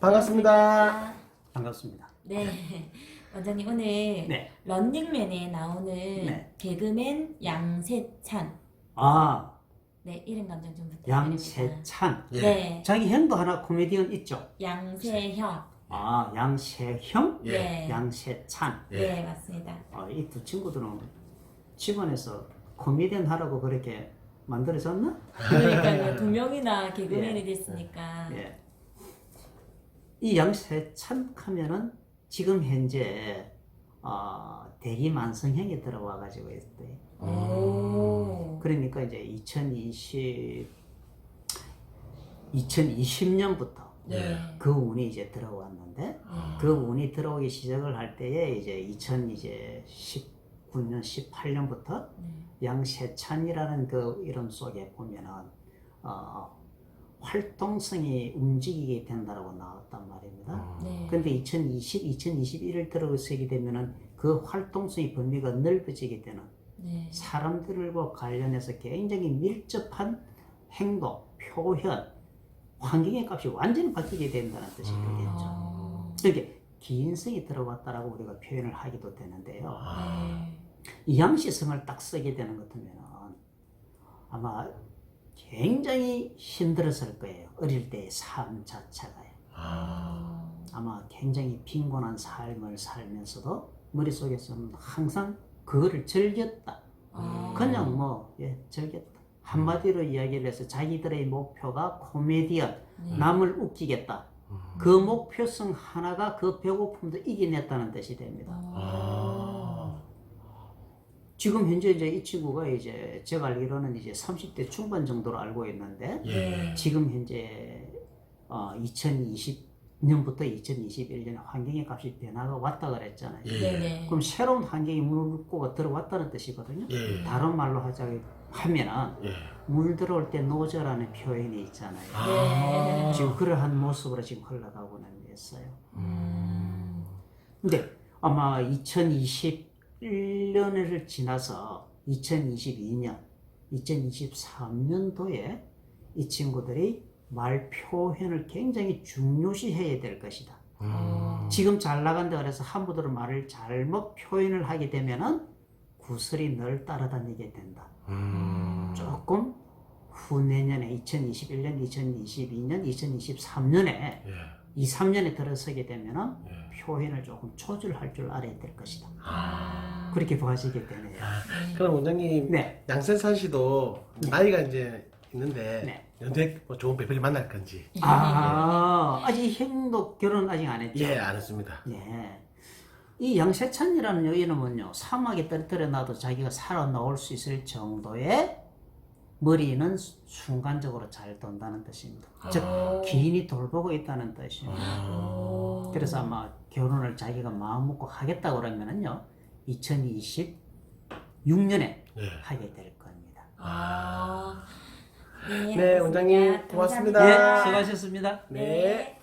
반갑습니다. 반갑습니다. 네. 원장님 오늘 네. 런닝맨에 나오는 네. 개그맨 양세찬. 아, 네, 이름 감정 좀 부탁드립니다. 양세찬. 예. 네. 자기 형도 하나 코미디언 있죠? 양세형. 아, 양세형, 예. 네. 양세찬. 예. 네, 맞습니다. 아, 이 두 친구들은 집안에서 코미디언 하라고 그렇게 만들어졌나? 그러니까요. 두 명이나 개그맨이 예. 됐으니까. 예. 이 양세찬 하면은 지금 현재 어, 대기 만성형에 들어와 가지고 있대. 오. 그러니까 이제 2020 2020년부터 네. 그 운이 이제 들어왔는데 그 운이 들어오기 시작을 할 때에 이제 2000 이제 19년 18년부터 네. 양세찬이라는 그 이름 속에 보면은 어, 활동성이 움직이게 된다라고 나왔단 말입니다. 네. 근데 2020, 2021을 들어서게 되면은 그 활동성의 범위가 넓어지게 되는 네. 사람들과 관련해서 굉장히 밀접한 행동, 표현, 환경의 값이 완전히 바뀌게 된다는 뜻이 음. 되겠죠. 어. 이게 기인성이 들어왔다라고 우리가 표현을 하기도 되는데요. 네. 이 양시성을 딱 쓰게 되는 것 같으면 아마 굉장히 힘들었을 거예요. 어릴 때의 삶 자체가요. 아, 아마 굉장히 빈곤한 삶을 살면서도 머릿속에서는 항상 그거를 즐겼다. 아. 그냥 뭐, 예, 즐겼다. 한마디로 이야기를 해서 자기들의 목표가 코미디언, 네. 남을 웃기겠다. 그 목표성 하나가 그 배고픔도 이겨냈다는 뜻이 됩니다. 어. 지금 현재 이제 이 친구가 이제 제가 알기로는 이제 30대 중반 정도로 알고 있는데 예. 네. 지금 현재 어, 2020 년부터 2021년 환경의 값이 변화가 왔다 그랬잖아요. 예. 그럼 새로운 환경이 물고가 들어왔다는 뜻이거든요. 예. 다른 말로 하자 하면은 예. 물 들어올 때 노저라는 표현이 있잖아요. 네. 지금 그러한 모습으로 지금 흘러가고는 있어요. 음. 근데 아마 2021년을 지나서 2022년, 2023년도에 이 친구들이 말 표현을 굉장히 중요시해야 될 것이다. 어. 지금 잘 나간다 그래서 한부들은 말을 잘못 표현을 하게 되면은 구슬이 널 따라다니게 된다. 음. 조금 후 내년에 2021년, 2022년, 2023년에 예. 2, 3년에 들어서게 되면은 예. 표현을 조금 조절할 줄 알아야 될 것이다. 아. 그렇게 보아지게 되네요. 아, 네. 그럼 원장님 네. 양세찬 씨도 나이가 이제 있는데 네. 연애 뭐 좋은 배필이 만날 건지 아, 아직 형도 결혼 아직 안 했죠? 예 안 했습니다. 예. 이 양세찬이라는 여인은요, 사막에 떨어뜨려 놔도 자기가 살아나올 수 있을 정도의 머리는 순간적으로 잘 돈다는 뜻입니다. 즉, 오. 기인이 돌보고 있다는 뜻이에요. 오. 그래서 아마 결혼을 자기가 마음 먹고 하겠다 그러면은요, 2026년에 예. 하게 될 겁니다. 아. 네, 네, 원장님. 고맙습니다. 감사합니다. 예, 수고하셨습니다. 네. 네.